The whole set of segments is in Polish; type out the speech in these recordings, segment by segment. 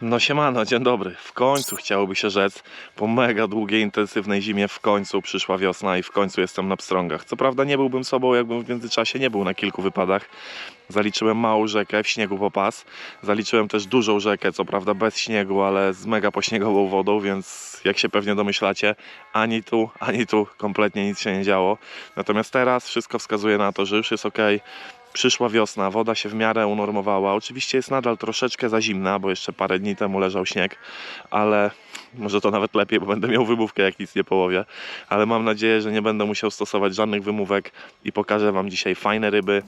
No siemano, dzień dobry. W końcu chciałoby się rzec, po mega długiej, intensywnej zimie w końcu przyszła wiosna i w końcu jestem na pstrągach. Co prawda nie byłbym sobą, jakbym w międzyczasie nie był na kilku wypadach. Zaliczyłem małą rzekę w śniegu po pas. Zaliczyłem też dużą rzekę, co prawda bez śniegu, ale z mega pośniegową wodą, więc jak się pewnie domyślacie, ani tu, ani tu kompletnie nic się nie działo. Natomiast teraz wszystko wskazuje na to, że już jest ok. Przyszła wiosna, woda się w miarę unormowała. Oczywiście jest nadal troszeczkę za zimna, bo jeszcze parę dni temu leżał śnieg, ale może to nawet lepiej, bo będę miał wymówkę, jak nic nie połowię. Ale mam nadzieję, że nie będę musiał stosować żadnych wymówek i pokażę Wam dzisiaj fajne ryby.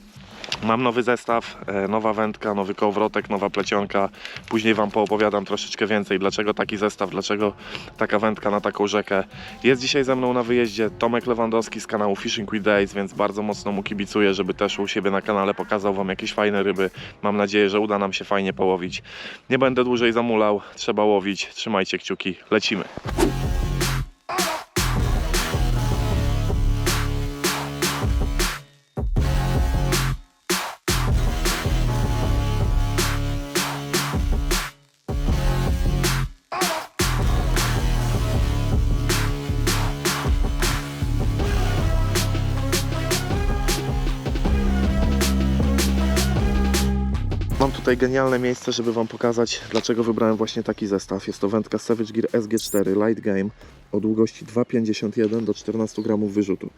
Mam nowy zestaw, e, nowa wędka, nowy kołowrotek, nowa plecionka. Później Wam poopowiadam troszeczkę więcej, dlaczego taki zestaw, dlaczego taka wędka na taką rzekę. Jest dzisiaj ze mną na wyjeździe Tomek Lewandowski z kanału Fishing with Days, więc bardzo mocno mu kibicuję, żeby też u siebie na kanale pokazał Wam jakieś fajne ryby. Mam nadzieję, że uda nam się fajnie połowić. Nie będę dłużej zamulał, trzeba łowić. Trzymajcie kciuki, lecimy. Genialne miejsce, żeby Wam pokazać, dlaczego wybrałem właśnie taki zestaw. Jest to wędka Savage Gear SG4 Light Game o długości 2,51 do 14 gramów wyrzutu.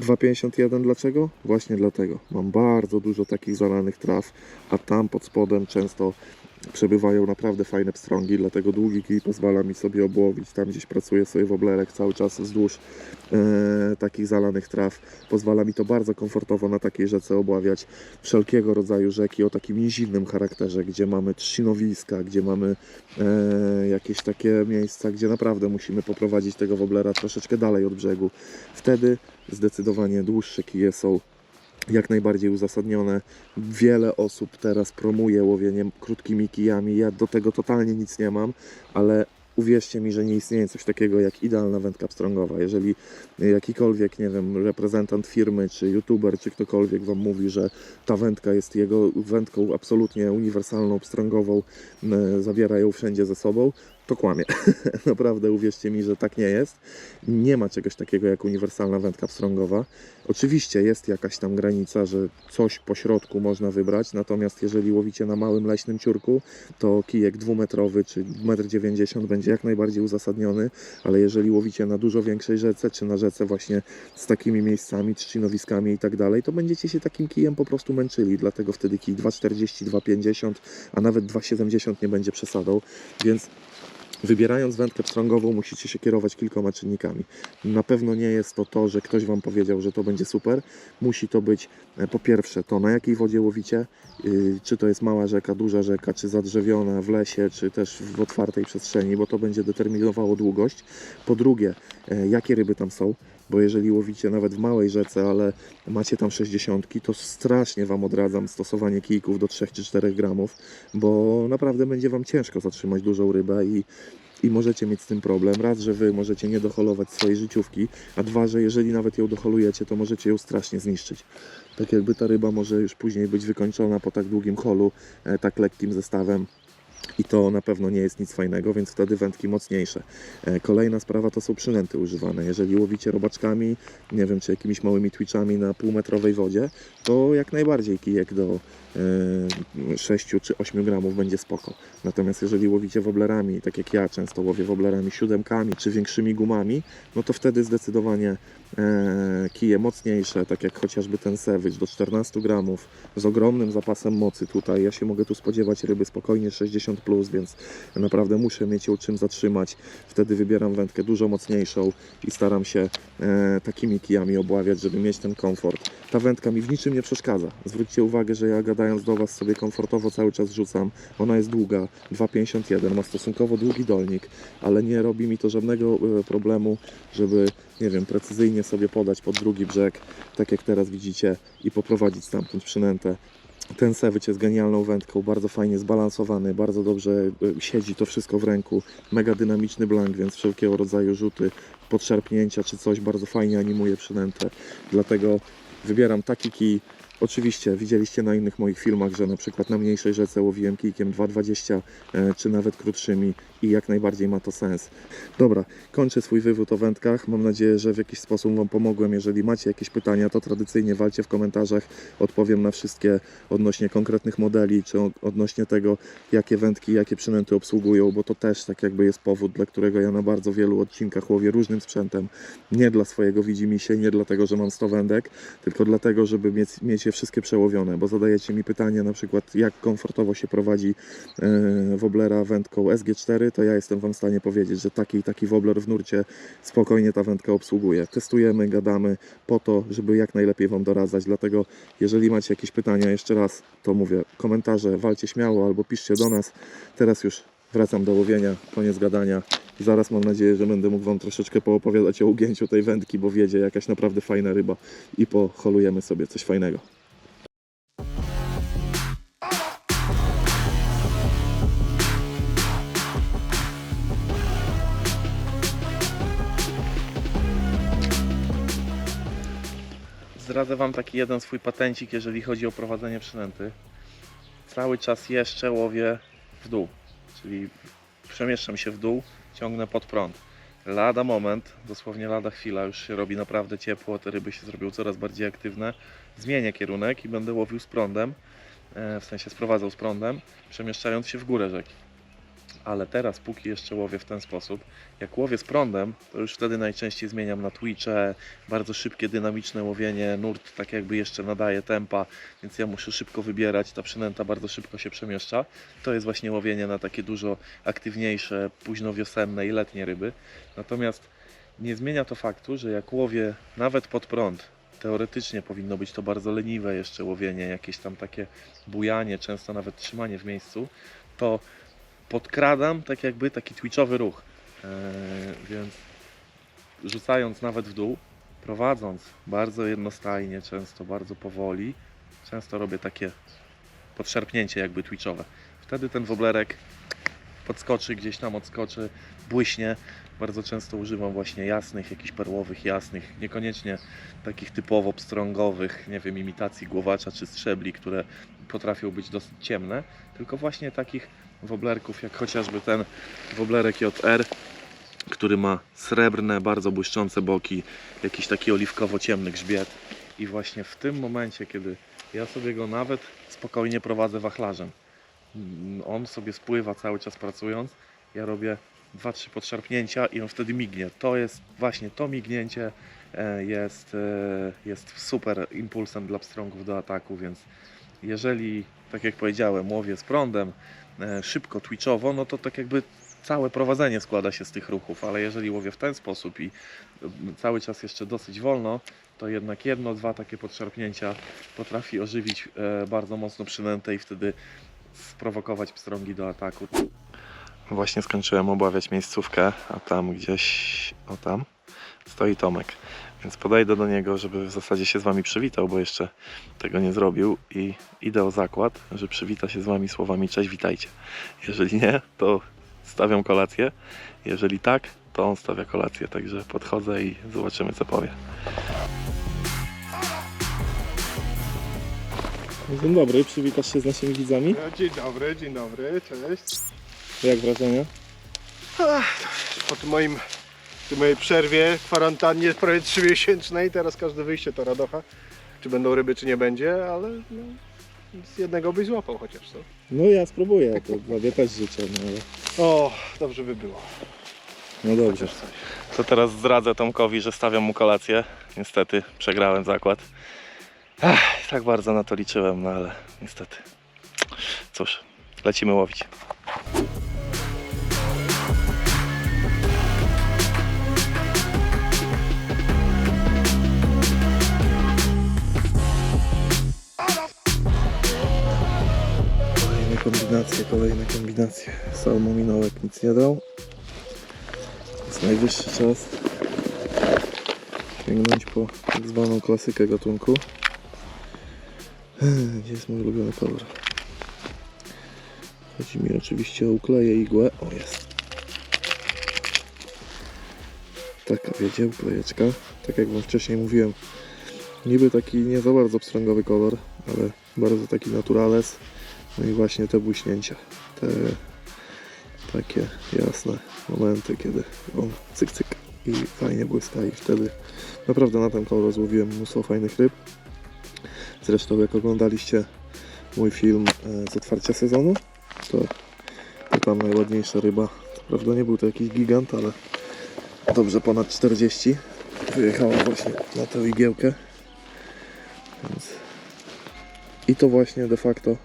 2,51 dlaczego? Właśnie dlatego. Mam bardzo dużo takich zalanych traw, a tam pod spodem często przebywają naprawdę fajne pstrągi, dlatego długi kij pozwala mi sobie obłowić. Tam gdzieś pracuję sobie w oblerek cały czas wzdłuż e, takich zalanych traw. Pozwala mi to bardzo komfortowo na takiej rzece obławiać wszelkiego rodzaju rzeki o takim nizinnym charakterze, gdzie mamy trzcinowiska, gdzie mamy e, jakieś takie miejsca, gdzie naprawdę musimy poprowadzić tego woblera troszeczkę dalej od brzegu. Wtedy zdecydowanie dłuższe kije są jak najbardziej uzasadnione. Wiele osób teraz promuje łowienie krótkimi kijami. Ja do tego totalnie nic nie mam, ale uwierzcie mi, że nie istnieje coś takiego jak idealna wędka pstrągowa. Jeżeli jakikolwiek, nie wiem, reprezentant firmy, czy youtuber, czy ktokolwiek Wam mówi, że ta wędka jest jego wędką absolutnie uniwersalną, pstrągową, e, zabiera ją wszędzie ze sobą, to kłamie. Naprawdę uwierzcie mi, że tak nie jest. Nie ma czegoś takiego jak uniwersalna wędka pstrągowa. Oczywiście jest jakaś tam granica, że coś po środku można wybrać, natomiast jeżeli łowicie na małym leśnym ciurku, to kijek dwumetrowy czy 1,90 m będzie jak najbardziej uzasadniony, ale jeżeli łowicie na dużo większej rzece, czy na rzece właśnie z takimi miejscami, trzcinowiskami i tak dalej, to będziecie się takim kijem po prostu męczyli, dlatego wtedy kij 2,40, 2,50, a nawet 2,70 nie będzie przesadą, więc Wybierając wędkę pstrągową musicie się kierować kilkoma czynnikami. Na pewno nie jest to to, że ktoś Wam powiedział, że to będzie super. Musi to być e, po pierwsze to, na jakiej wodzie łowicie, yy, czy to jest mała rzeka, duża rzeka, czy zadrzewiona w lesie, czy też w otwartej przestrzeni, bo to będzie determinowało długość. Po drugie, e, jakie ryby tam są, bo jeżeli łowicie nawet w małej rzece, ale macie tam 60, to strasznie Wam odradzam stosowanie kijków do 3 czy 4 gramów, bo naprawdę będzie Wam ciężko zatrzymać dużą rybę i i możecie mieć z tym problem. Raz, że wy możecie nie doholować swojej życiówki, a dwa, że jeżeli nawet ją doholujecie, to możecie ją strasznie zniszczyć. Tak jakby ta ryba może już później być wykończona po tak długim holu, e, tak lekkim zestawem. I to na pewno nie jest nic fajnego, więc wtedy wędki mocniejsze. E, Kolejna sprawa to są przynęty używane. Jeżeli łowicie robaczkami, nie wiem, czy jakimiś małymi twitchami na półmetrowej wodzie, to jak najbardziej kijek do e, 6 czy 8 gramów będzie spoko. Natomiast jeżeli łowicie woblerami, tak jak ja często łowię woblerami siódemkami czy większymi gumami, no to wtedy zdecydowanie e, kije mocniejsze, tak jak chociażby ten Savage do 14 gramów z ogromnym zapasem mocy tutaj. Ja się mogę tu spodziewać ryby spokojnie 60 plus, więc naprawdę muszę mieć ją czym zatrzymać. Wtedy wybieram wędkę dużo mocniejszą i staram się e, takimi kijami obławiać, żeby mieć ten komfort. Ta wędka mi w niczym nie przeszkadza. Zwróćcie uwagę, że ja gadając do Was sobie komfortowo cały czas rzucam. Ona jest długa, 2,51, ma stosunkowo długi dolnik, ale nie robi mi to żadnego e, problemu, żeby, nie wiem, precyzyjnie sobie podać pod drugi brzeg, tak jak teraz widzicie, i poprowadzić stamtąd przynętę. Ten Savage jest genialną wędką, bardzo fajnie zbalansowany, bardzo dobrze e, siedzi to wszystko w ręku. Mega dynamiczny blank, więc wszelkiego rodzaju rzuty, podszarpnięcia czy coś bardzo fajnie animuje przynętę. Dlatego wybieram taki kij, Oczywiście widzieliście na innych moich filmach, że na przykład na mniejszej rzece łowiłem kijkiem 2,20 e, czy nawet krótszymi i jak najbardziej ma to sens. Dobra, kończę swój wywód o wędkach. Mam nadzieję, że w jakiś sposób Wam pomogłem. Jeżeli macie jakieś pytania, to tradycyjnie walcie w komentarzach. Odpowiem na wszystkie odnośnie konkretnych modeli, czy odnośnie tego, jakie wędki, jakie przynęty obsługują, bo to też tak jakby jest powód, dla którego ja na bardzo wielu odcinkach łowię różnym sprzętem. Nie dla swojego widzimisię, nie dlatego, że mam 100 wędek, tylko dlatego, żeby mieć, je wszystkie przełowione, bo zadajecie mi pytanie na przykład, jak komfortowo się prowadzi e, woblera wędką SG4, to ja jestem Wam w stanie powiedzieć, że taki i taki wobler w nurcie spokojnie ta wędka obsługuje. Testujemy, gadamy po to, żeby jak najlepiej Wam doradzać, dlatego jeżeli macie jakieś pytania, jeszcze raz to mówię, komentarze, walcie śmiało albo piszcie do nas. Teraz już wracam do łowienia, koniec gadania. Zaraz mam nadzieję, że będę mógł Wam troszeczkę poopowiadać o ugięciu tej wędki, bo wiedzie jakaś naprawdę fajna ryba i poholujemy sobie coś fajnego. Zdradzę Wam taki jeden swój patencik, jeżeli chodzi o prowadzenie przynęty. Cały czas jeszcze łowię w dół, czyli przemieszczam się w dół, ciągnę pod prąd. Lada moment, dosłownie lada chwila, już się robi naprawdę ciepło, te ryby się zrobią coraz bardziej aktywne. Zmienię kierunek i będę łowił z prądem, e, w sensie sprowadzał z prądem, przemieszczając się w górę rzeki. Ale teraz, póki jeszcze łowię w ten sposób, jak łowię z prądem, to już wtedy najczęściej zmieniam na Twitche, bardzo szybkie, dynamiczne łowienie, nurt tak jakby jeszcze nadaje tempa, więc ja muszę szybko wybierać, ta przynęta bardzo szybko się przemieszcza. To jest właśnie łowienie na takie dużo aktywniejsze, późno wiosenne i letnie ryby. Natomiast nie zmienia to faktu, że jak łowię nawet pod prąd, teoretycznie powinno być to bardzo leniwe jeszcze łowienie, jakieś tam takie bujanie, często nawet trzymanie w miejscu, to podkradam tak jakby taki twitchowy ruch. Eee, więc rzucając nawet w dół, prowadząc bardzo jednostajnie, często bardzo powoli, często robię takie podszarpnięcie jakby twitchowe. Wtedy ten woblerek podskoczy, gdzieś tam odskoczy, błyśnie. Bardzo często używam właśnie jasnych, jakichś perłowych, jasnych, niekoniecznie takich typowo pstrągowych, nie wiem, imitacji głowacza czy strzebli, które potrafią być dosyć ciemne, tylko właśnie takich woblerków, jak chociażby ten woblerek JR, który ma srebrne, bardzo błyszczące boki, jakiś taki oliwkowo-ciemny grzbiet. I właśnie w tym momencie, kiedy ja sobie go nawet spokojnie prowadzę wachlarzem, mm, on sobie spływa cały czas pracując, ja robię dwa, trzy podszarpnięcia i on wtedy mignie. To jest właśnie to mignięcie e, jest, e, jest super impulsem dla pstrągów do ataku, więc jeżeli, tak jak powiedziałem, łowię z prądem, e, szybko, twitchowo, no to tak jakby całe prowadzenie składa się z tych ruchów, ale jeżeli łowię w ten sposób i cały czas jeszcze dosyć wolno, to jednak jedno, dwa takie podszarpnięcia potrafi ożywić bardzo mocno przynętę i wtedy sprowokować pstrągi do ataku. Właśnie skończyłem obawiać miejscówkę, a tam gdzieś, o tam, stoi Tomek. Więc podejdę do niego, żeby w zasadzie się z Wami przywitał, bo jeszcze tego nie zrobił i idę o zakład, że przywita się z Wami słowami cześć, witajcie. Jeżeli nie, to stawiam kolację. Jeżeli tak, to on stawia kolację. Także podchodzę i zobaczymy co powie. Dzień dobry, przywitasz się z naszymi widzami. No, Dzień dobry, dzień dobry, cześć. Jak wrażenia? Po tym moim, tej mojej przerwie, kwarantannie prawie 3 miesięcznej, teraz każde wyjście to radocha. Czy będą ryby, czy nie będzie, ale no, z jednego byś złapał chociaż co. No ja spróbuję, to dla też życzę, no ale... O, dobrze by było. No dobrze. Chociaż coś. To teraz zdradzę Tomkowi, że stawiam mu kolację. Niestety przegrałem zakład. Ach, tak bardzo na to liczyłem, no ale niestety. Cóż, lecimy łowić. Kombinacje, kolejne kombinacje. Salmominołek nic nie dał. Jest najwyższy czas sięgnąć po tak zwaną klasykę gatunku. Gdzie jest mój ulubiony kolor? Chodzi mi oczywiście o ukleję igłę. O, jest. Taka wiedzie uklejeczka. Tak jak Wam wcześniej mówiłem, Niby taki nie za bardzo pstrągowy kolor, ale bardzo taki naturales. No i właśnie te błyśnięcia, te takie jasne momenty, kiedy on cyk cyk i fajnie błyska i wtedy naprawdę na ten kolor złowiłem mnóstwo fajnych ryb. Zresztą jak oglądaliście mój film e, z otwarcia sezonu, to, to tam najładniejsza ryba, prawda nie był to jakiś gigant, ale dobrze ponad 40 wyjechała właśnie na tę igiełkę. Więc... I to właśnie de facto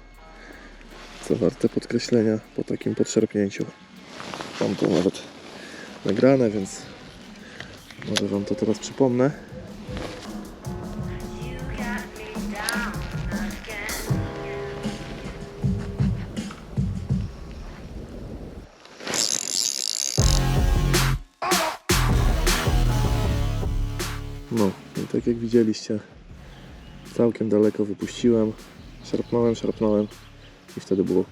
co warte podkreślenia po takim podszarpnięciu. Mam to nawet nagrane, więc może Wam to teraz przypomnę. No, i tak jak widzieliście, całkiem daleko wypuściłem, szarpnąłem, szarpnąłem i wtedy było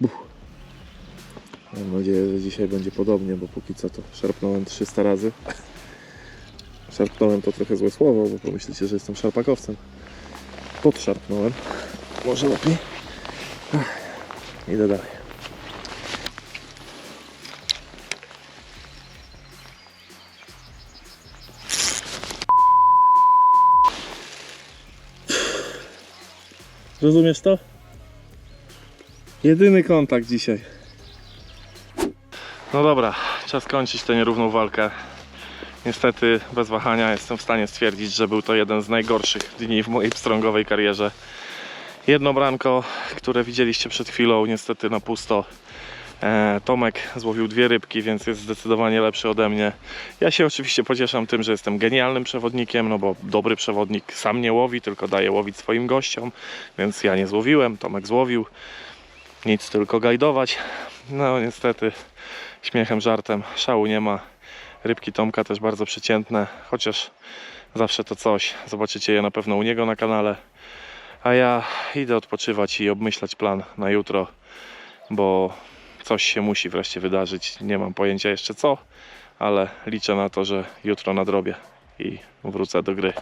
buch. Mam nadzieję, że dzisiaj będzie podobnie, bo póki co to szarpnąłem 300 razy. Szarpnąłem to trochę złe słowo, bo pomyślicie, że jestem szarpakowcem. Podszarpnąłem. Może lepiej. Idę dalej. Rozumiesz to? Jedyny kontakt dzisiaj. No dobra, czas kończyć tę nierówną walkę. Niestety bez wahania jestem w stanie stwierdzić, że był to jeden z najgorszych dni w mojej pstrągowej karierze. Jedno branko, które widzieliście przed chwilą, niestety na pusto. E, Tomek złowił dwie rybki, więc jest zdecydowanie lepszy ode mnie. Ja się oczywiście pocieszam tym, że jestem genialnym przewodnikiem, no bo dobry przewodnik sam nie łowi, tylko daje łowić swoim gościom, więc ja nie złowiłem, Tomek złowił. Nic, tylko gajdować. No niestety, śmiechem, żartem, szału nie ma. Rybki Tomka też bardzo przeciętne, chociaż zawsze to coś. Zobaczycie je na pewno u niego na kanale. A ja idę odpoczywać i obmyślać plan na jutro, bo coś się musi wreszcie wydarzyć. Nie mam pojęcia jeszcze co, ale liczę na to, że jutro nadrobię i wrócę do gry.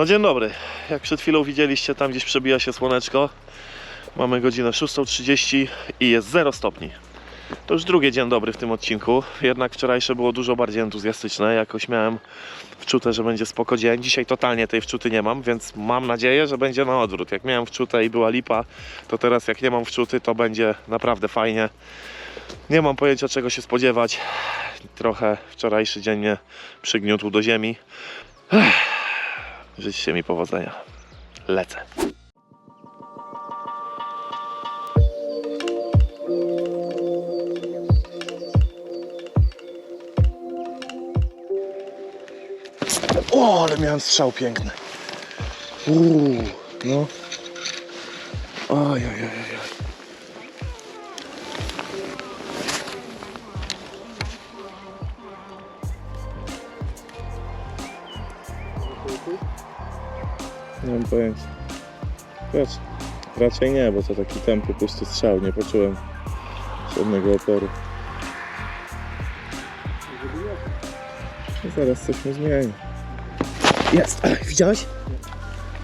No dzień dobry. Jak przed chwilą widzieliście, tam gdzieś przebija się słoneczko. Mamy godzinę 6.30 i jest 0 stopni. To już drugi dzień dobry w tym odcinku. Jednak wczorajsze było dużo bardziej entuzjastyczne. Jakoś miałem wczute, że będzie spoko dzień. Dzisiaj totalnie tej wczuty nie mam, więc mam nadzieję, że będzie na odwrót. Jak miałem wczute i była lipa, to teraz jak nie mam wczuty, to będzie naprawdę fajnie. Nie mam pojęcia czego się spodziewać. Trochę wczorajszy dzień mnie przygniótł do ziemi. Życzcie mi powodzenia. Lecę. O, ale miałem strzał piękny. Uuu, no. Oj, oj, oj, oj. Nie mam pojęcia. Raczej, raczej nie, bo to taki tępy, pusty strzał. Nie poczułem żadnego oporu. No zaraz coś mu zmieni. Jest! Ach, widziałeś?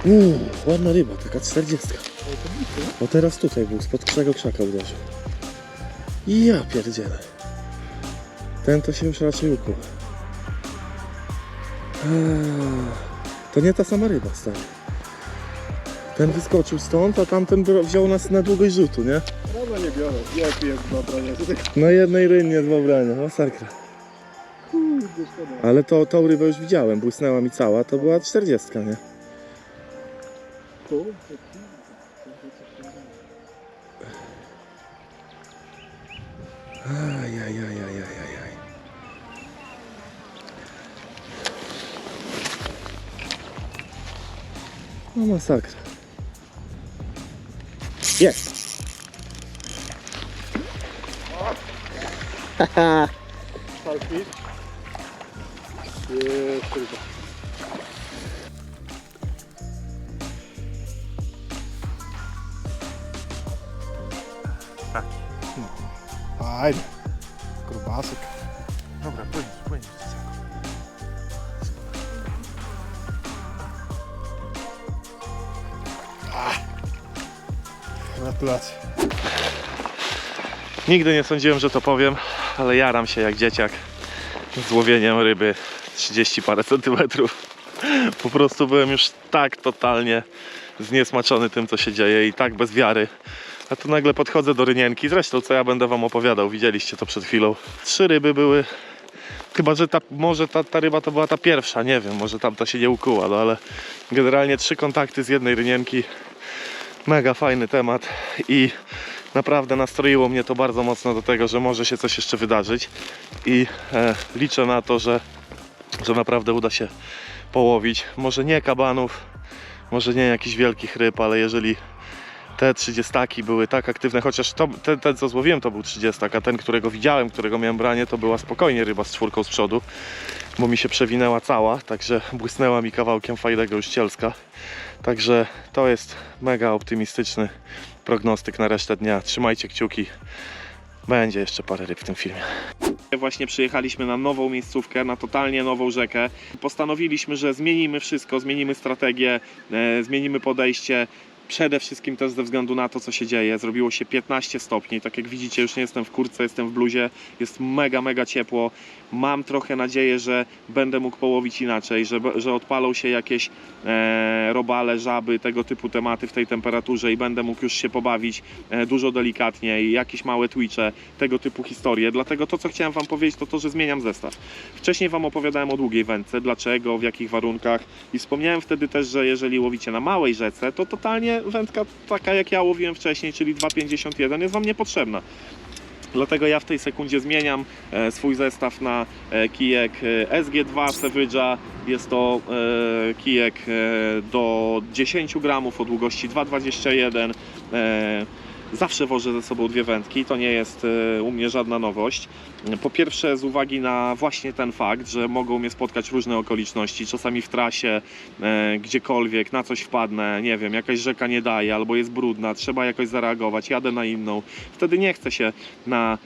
Uuu, ładna ryba, taka 40. O teraz tutaj był, spod krzego krzaka uderzył. Ja pierdzielę. Ten to się już raczej ukuł. Eee, To nie ta sama ryba, stary. Ten wyskoczył stąd, a tamten wziął nas na długość rzutu, nie? Dobra, nie biorę. Dobra, nie? To tak Na jednej rynnie dwa brania, masakra. kurde, szkoda. Ale to, tą rybę już widziałem, błysnęła mi cała, to była 40, nie? Tu? Ajajajajajajaj. No masakra. Jest! salfish. Jest ryba. No. Fajnie. Grubasek. Dobra, Gratulacje. Nigdy nie sądziłem, że to powiem, ale jaram się jak dzieciak z łowieniem ryby 30 parę centymetrów. Po prostu byłem już tak totalnie zniesmaczony tym, co się dzieje i tak bez wiary. A tu nagle podchodzę do rynienki. Zresztą, co ja będę wam opowiadał, widzieliście to przed chwilą. Trzy ryby były. Chyba, że ta, może ta, ta ryba to była ta pierwsza, nie wiem, może tamta się nie ukuła, no ale generalnie trzy kontakty z jednej rynienki. Mega fajny temat i naprawdę nastroiło mnie to bardzo mocno do tego, że może się coś jeszcze wydarzyć i e, liczę na to, że, że naprawdę uda się połowić. Może nie kabanów, może nie jakichś wielkich ryb, ale jeżeli te 30 były tak aktywne, chociaż to, ten, ten co złowiłem to był 30, a ten, którego widziałem, którego miałem branie, to była spokojnie ryba z czwórką z przodu, bo mi się przewinęła cała, także błysnęła mi kawałkiem fajnego już. Także to jest mega optymistyczny prognostyk na resztę dnia. Trzymajcie kciuki. Będzie jeszcze parę ryb w tym filmie. Właśnie przyjechaliśmy na nową miejscówkę, na totalnie nową rzekę. Postanowiliśmy, że zmienimy wszystko, zmienimy strategię, e, zmienimy podejście. Przede wszystkim też ze względu na to, co się dzieje. Zrobiło się 15 stopni. Tak jak widzicie, już nie jestem w kurtce, jestem w bluzie. Jest mega, mega ciepło. Mam trochę nadzieję, że będę mógł połowić inaczej, że, że odpalą się jakieś e, robale, żaby, tego typu tematy w tej temperaturze i będę mógł już się pobawić e, dużo delikatniej, jakieś małe twitche, tego typu historie. Dlatego to, co chciałem Wam powiedzieć, to to, że zmieniam zestaw. Wcześniej Wam opowiadałem o długiej wędce, dlaczego, w jakich warunkach i wspomniałem wtedy też, że jeżeli łowicie na małej rzece, to totalnie wędka taka, jak ja łowiłem wcześniej, czyli 2,51 jest Wam niepotrzebna. Dlatego ja w tej sekundzie zmieniam e, swój zestaw na e, kijek e, SG2 Savage'a. Jest to e, kijek e, do 10 gramów o długości 2,21. Zawsze wożę ze sobą dwie wędki, to nie jest e, u mnie żadna nowość. Po pierwsze z uwagi na właśnie ten fakt, że mogą mnie spotkać różne okoliczności, czasami w trasie, e, gdziekolwiek, na coś wpadnę, nie wiem, jakaś rzeka nie daje albo jest brudna, trzeba jakoś zareagować, jadę na inną. Wtedy nie chcę się na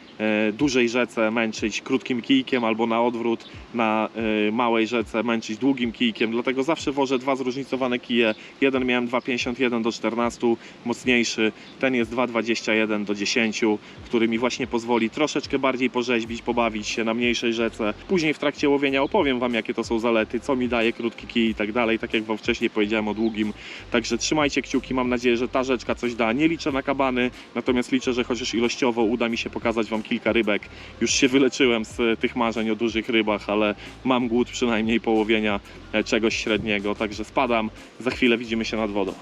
dużej rzece męczyć krótkim kijkiem albo na odwrót na e, małej rzece męczyć długim kijkiem, dlatego zawsze wożę dwa zróżnicowane kije. Jeden miałem 2,51 do 14, mocniejszy, ten jest 2,21 do 10, który mi właśnie pozwoli troszeczkę bardziej porzeźbić, pobawić się na mniejszej rzece. Później w trakcie łowienia opowiem Wam jakie to są zalety, co mi daje krótki kij i tak dalej, tak jak Wam wcześniej powiedziałem o długim. Także trzymajcie kciuki, mam nadzieję, że ta rzeczka coś da. Nie liczę na kabany, natomiast liczę, że chociaż ilościowo uda mi się pokazać Wam kilka rybek. Już się wyleczyłem z tych marzeń o dużych rybach, ale mam głód przynajmniej połowienia e, czegoś średniego, także spadam. Za chwilę widzimy się nad wodą.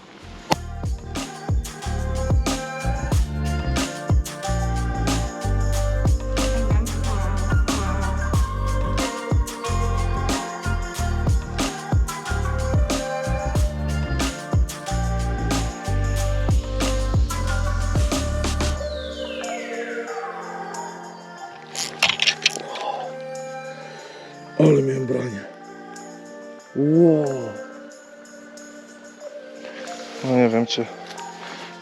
No nie wiem, czy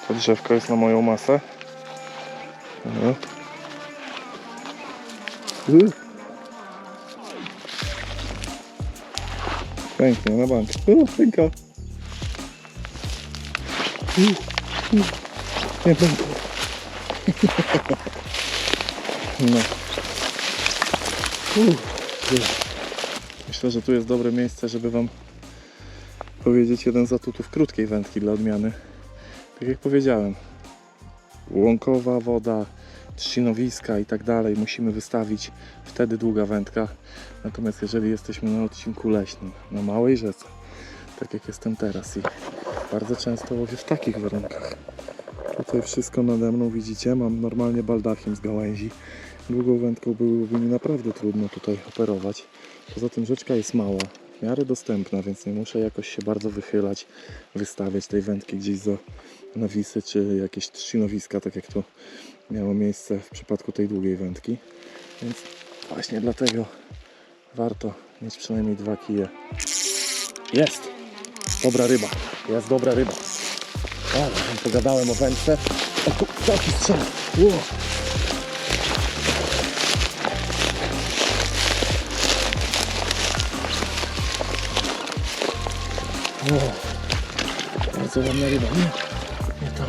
to drzewko jest na moją masę. No. Y, Pięknie, na bank. O, pęka. Y, y. Nie pęka. No. Myślę, że tu jest dobre miejsce, żeby Wam powiedzieć jeden z atutów krótkiej wędki dla odmiany. Tak jak powiedziałem, łąkowa woda, trzcinowiska i tak dalej musimy wystawić, wtedy długa wędka. Natomiast jeżeli jesteśmy na odcinku leśnym, na małej rzece, tak jak jestem teraz i bardzo często łowię w takich warunkach. Tutaj wszystko nade mną widzicie, mam normalnie baldachim z gałęzi. Długą wędką byłoby mi naprawdę trudno tutaj operować. Poza tym rzeczka jest mała, w miarę dostępna, więc nie muszę jakoś się bardzo wychylać, wystawiać tej wędki gdzieś za nawisy czy jakieś trzcinowiska, tak jak to miało miejsce w przypadku tej długiej wędki. Więc Właśnie dlatego warto mieć przynajmniej dwa kije. Jest! Dobra ryba. Jest dobra ryba. O, pogadałem o wędce. O, taki strzał. O, bardzo ładna ryba. Nie, nie tam.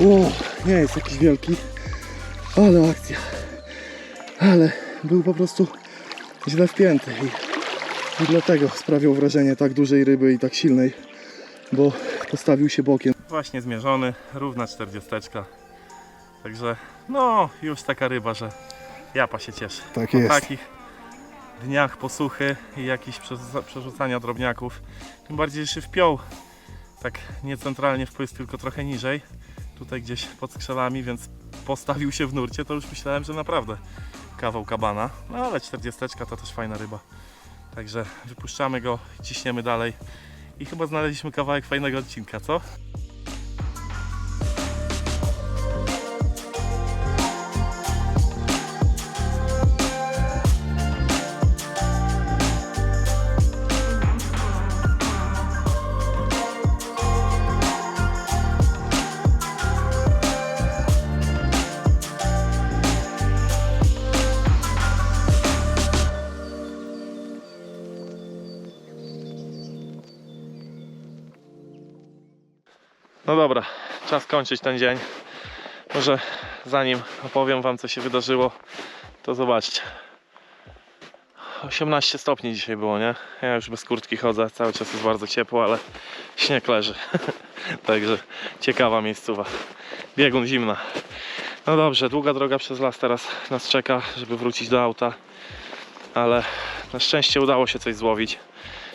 O, nie jest jakiś wielki, ale akcja. Ale był po prostu źle wpięty i, i dlatego sprawiał wrażenie tak dużej ryby i tak silnej, bo postawił się bokiem. Właśnie zmierzony, równa 40. Także no już taka ryba, że japa się cieszy. Tak Po takich dniach posuchy i jakichś przerzuca- przerzucania drobniaków. Tym bardziej, że się wpiął tak niecentralnie w płys, tylko trochę niżej. Tutaj gdzieś pod skrzelami, więc postawił się w nurcie, to już myślałem, że naprawdę kawał kabana. No ale 40 to też fajna ryba. Także wypuszczamy go, ciśniemy dalej. I chyba znaleźliśmy kawałek fajnego odcinka, co? Dobra, czas kończyć ten dzień. Może zanim opowiem Wam, co się wydarzyło, to zobaczcie. 18 stopni dzisiaj było, nie? Ja już bez kurtki chodzę, cały czas jest bardzo ciepło, ale śnieg leży. Także ciekawa miejscowa. Biegun zimna. No dobrze, długa droga przez las teraz nas czeka, żeby wrócić do auta. Ale na szczęście udało się coś złowić.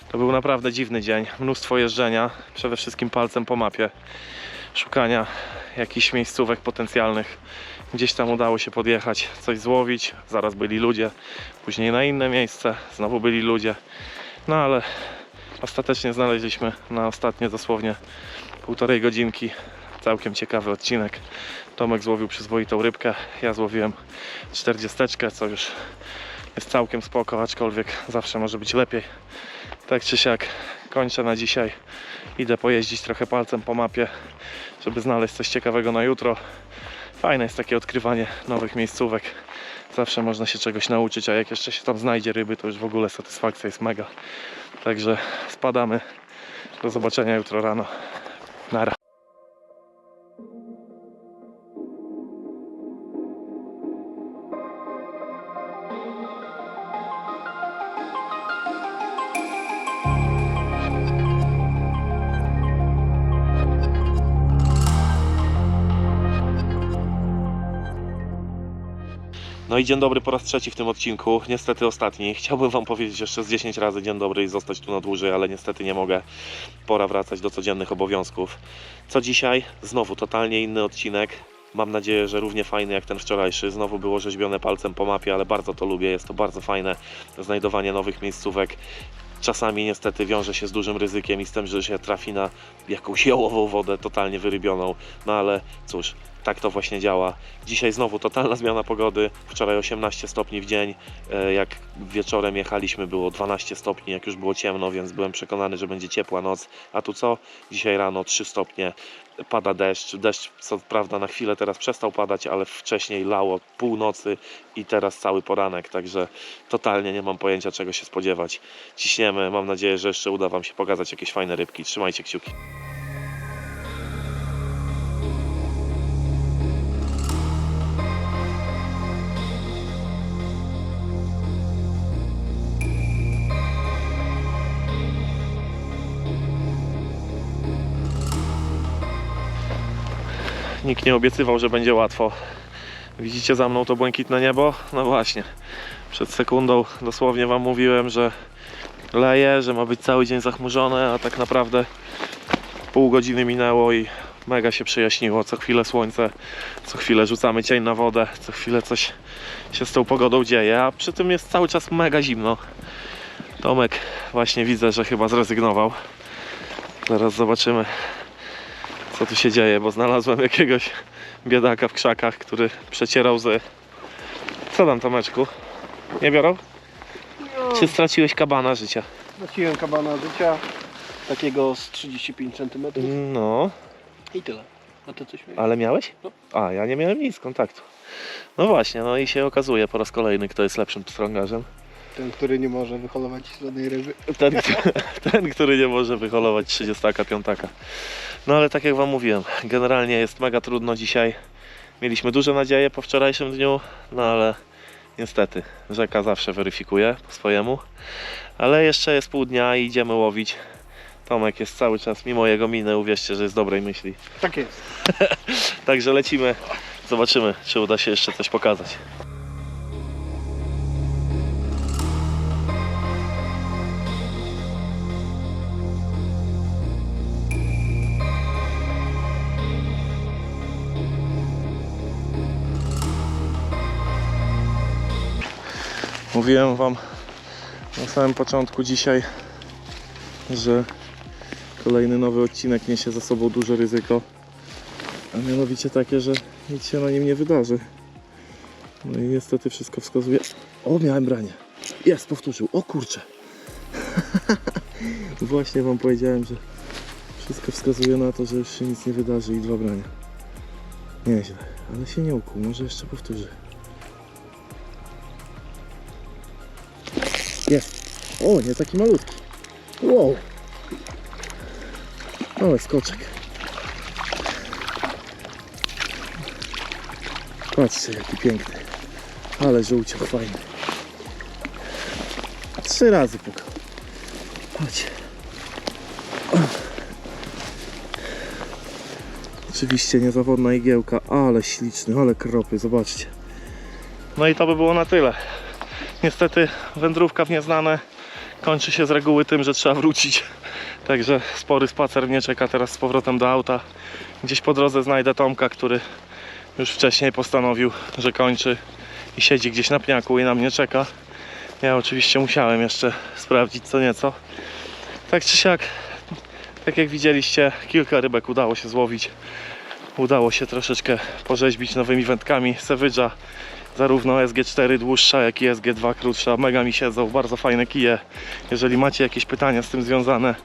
To był naprawdę dziwny dzień. Mnóstwo jeżdżenia, przede wszystkim palcem po mapie. Szukania jakichś miejscówek potencjalnych. Gdzieś tam udało się podjechać, coś złowić. Zaraz byli ludzie. Później na inne miejsce, znowu byli ludzie. No ale ostatecznie znaleźliśmy na ostatnie dosłownie półtorej godzinki całkiem ciekawy odcinek. Tomek złowił przyzwoitą rybkę, ja złowiłem 40, co już jest całkiem spoko, aczkolwiek zawsze może być lepiej. Tak czy siak kończę na dzisiaj. Idę pojeździć trochę palcem po mapie, żeby znaleźć coś ciekawego na jutro. Fajne jest takie odkrywanie nowych miejscówek. Zawsze można się czegoś nauczyć, a jak jeszcze się tam znajdzie ryby, to już w ogóle satysfakcja jest mega. Także spadamy. Do zobaczenia jutro rano. Nara. No i dzień dobry po raz trzeci w tym odcinku, niestety ostatni. Chciałbym Wam powiedzieć jeszcze z 10 razy dzień dobry i zostać tu na dłużej, ale niestety nie mogę. Pora wracać do codziennych obowiązków. Co dzisiaj? Znowu totalnie inny odcinek. Mam nadzieję, że równie fajny jak ten wczorajszy. Znowu było rzeźbione palcem po mapie, ale bardzo to lubię. Jest to bardzo fajne znajdowanie nowych miejscówek. Czasami niestety wiąże się z dużym ryzykiem i z tym, że się trafi na jakąś jołową wodę totalnie wyrybioną. No ale cóż, tak to właśnie działa. Dzisiaj znowu totalna zmiana pogody. Wczoraj 18 stopni w dzień. E, Jak wieczorem jechaliśmy było 12 stopni, jak już było ciemno, więc byłem przekonany, że będzie ciepła noc. A tu co? Dzisiaj rano 3 stopnie. Pada deszcz. Deszcz co prawda na chwilę teraz przestał padać, ale wcześniej lało północy i teraz cały poranek, także totalnie nie mam pojęcia czego się spodziewać. Ciśniemy, mam nadzieję, że jeszcze uda Wam się pokazać jakieś fajne rybki. Trzymajcie kciuki. Nikt nie obiecywał, że będzie łatwo. Widzicie za mną to błękitne niebo? No właśnie. Przed sekundą dosłownie Wam mówiłem, że leje, że ma być cały dzień zachmurzone, a tak naprawdę pół godziny minęło i Mega się przejaśniło, co chwilę słońce, co chwilę rzucamy cień na wodę, co chwilę coś się z tą pogodą dzieje, a przy tym jest cały czas mega zimno. Tomek właśnie widzę, że chyba zrezygnował. Zaraz zobaczymy, co tu się dzieje, bo znalazłem jakiegoś biedaka w krzakach, który przecierał łzy. Co tam Tomeczku? Nie biorą? No, Czy straciłeś kabana życia? Straciłem kabana życia, takiego z 35 cm No, i tyle. A ty coś miałeś? ale miałeś? No. A, ja nie miałem nic kontaktu. No właśnie, no i się okazuje po raz kolejny, kto jest lepszym pstrągarzem. Ten, który nie może wyholować żadnej ryby. Ten, ten, który nie może wyholować 35. No ale tak jak Wam mówiłem, generalnie jest mega trudno dzisiaj. Mieliśmy duże nadzieje po wczorajszym dniu, no ale niestety rzeka zawsze weryfikuje po swojemu. Ale jeszcze jest pół dnia i idziemy łowić. Tomek jest cały czas, mimo jego miny, uwierzcie, że jest dobrej myśli. Tak jest. Także lecimy, zobaczymy, czy uda się jeszcze coś pokazać. Mówiłem Wam na samym początku dzisiaj, że kolejny nowy odcinek niesie za sobą duże ryzyko. A mianowicie takie, że nic się na nim nie wydarzy. No i niestety wszystko wskazuje. O, miałem branie. Jest, powtórzył. O kurczę. Właśnie wam powiedziałem, że wszystko wskazuje na to, że już się nic nie wydarzy i dwa brania. Nieźle, ale się nie ukuł. Może jeszcze powtórzy. Jest. O, nie taki malutki. Wow. Ale skoczek. Patrzcie jaki piękny. Ale żółciok fajny. Trzy razy pukał. Chodź. Oczywiście niezawodna igiełka, ale śliczny, ale kropy, zobaczcie. No i to by było na tyle. Niestety wędrówka w nieznane kończy się z reguły tym, że trzeba wrócić. Także spory spacer mnie czeka teraz z powrotem do auta. Gdzieś po drodze znajdę Tomka, który już wcześniej postanowił, że kończy i siedzi gdzieś na pniaku i na mnie czeka. Ja oczywiście musiałem jeszcze sprawdzić co nieco. Tak czy siak, tak jak widzieliście, kilka rybek udało się złowić. Udało się troszeczkę porzeźbić nowymi wędkami Savage'a. Zarówno SG4 dłuższa, jak i SG2 krótsza. Mega mi siedzą, bardzo fajne kije. Jeżeli macie jakieś pytania z tym związane,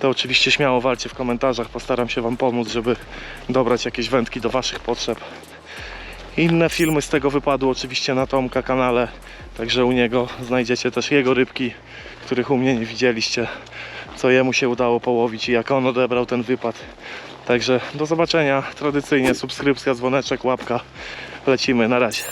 to oczywiście śmiało walcie w komentarzach. Postaram się Wam pomóc, żeby dobrać jakieś wędki do Waszych potrzeb. Inne filmy z tego wypadły oczywiście na Tomka kanale, także u niego znajdziecie też jego rybki, których u mnie nie widzieliście, co jemu się udało połowić i jak on odebrał ten wypad. Także do zobaczenia, tradycyjnie subskrypcja, dzwoneczek, łapka, lecimy, na razie.